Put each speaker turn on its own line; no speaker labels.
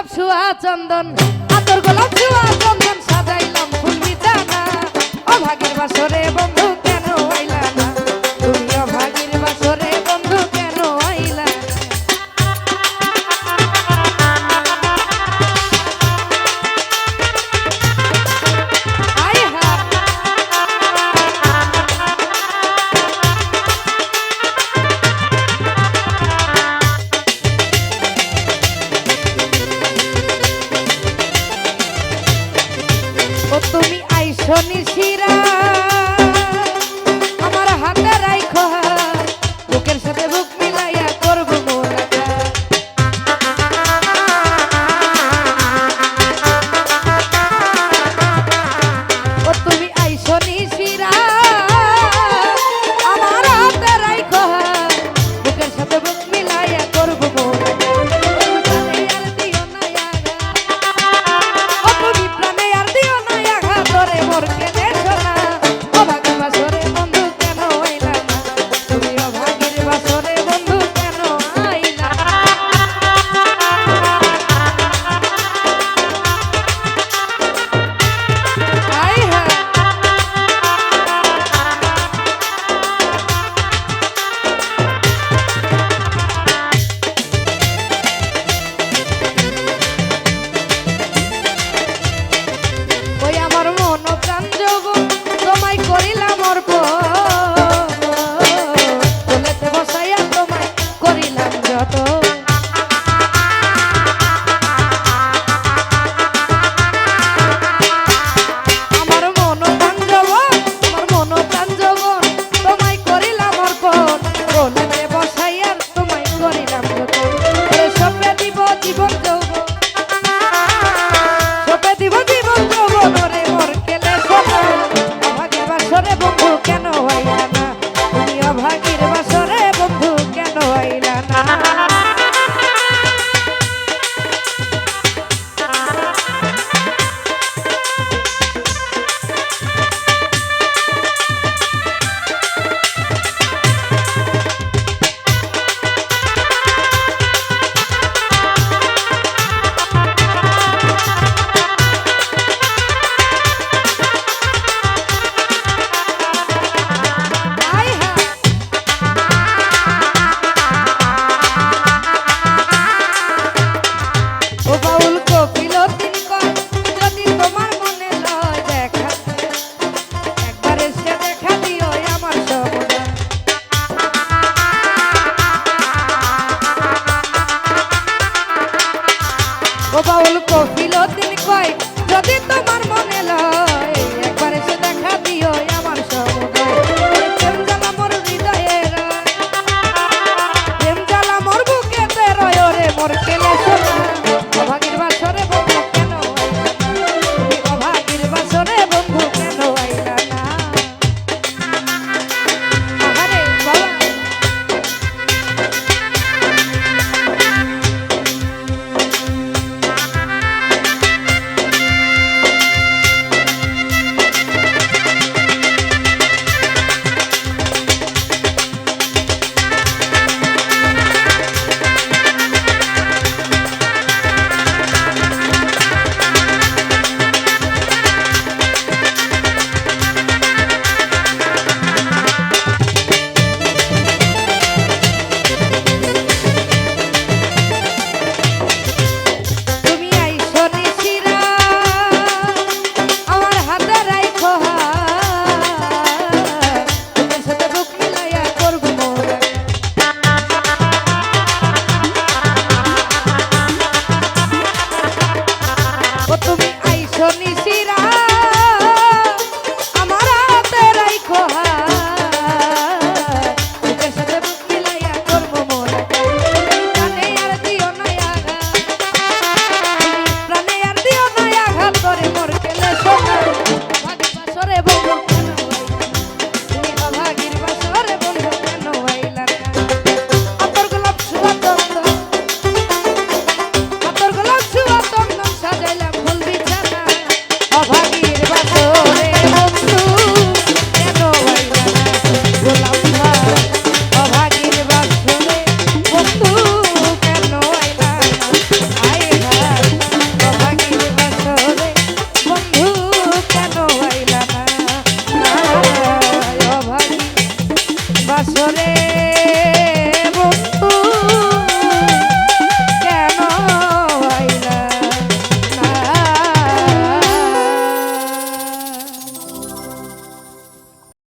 গোলাপ শুয়া চন্দন আতর গোলাপ শুয়া চন্দন সাজাইলাম ফুল বিছানা অভাগের বাসরে বন্ধ শনি শিরা ভাই যদি তোমার মন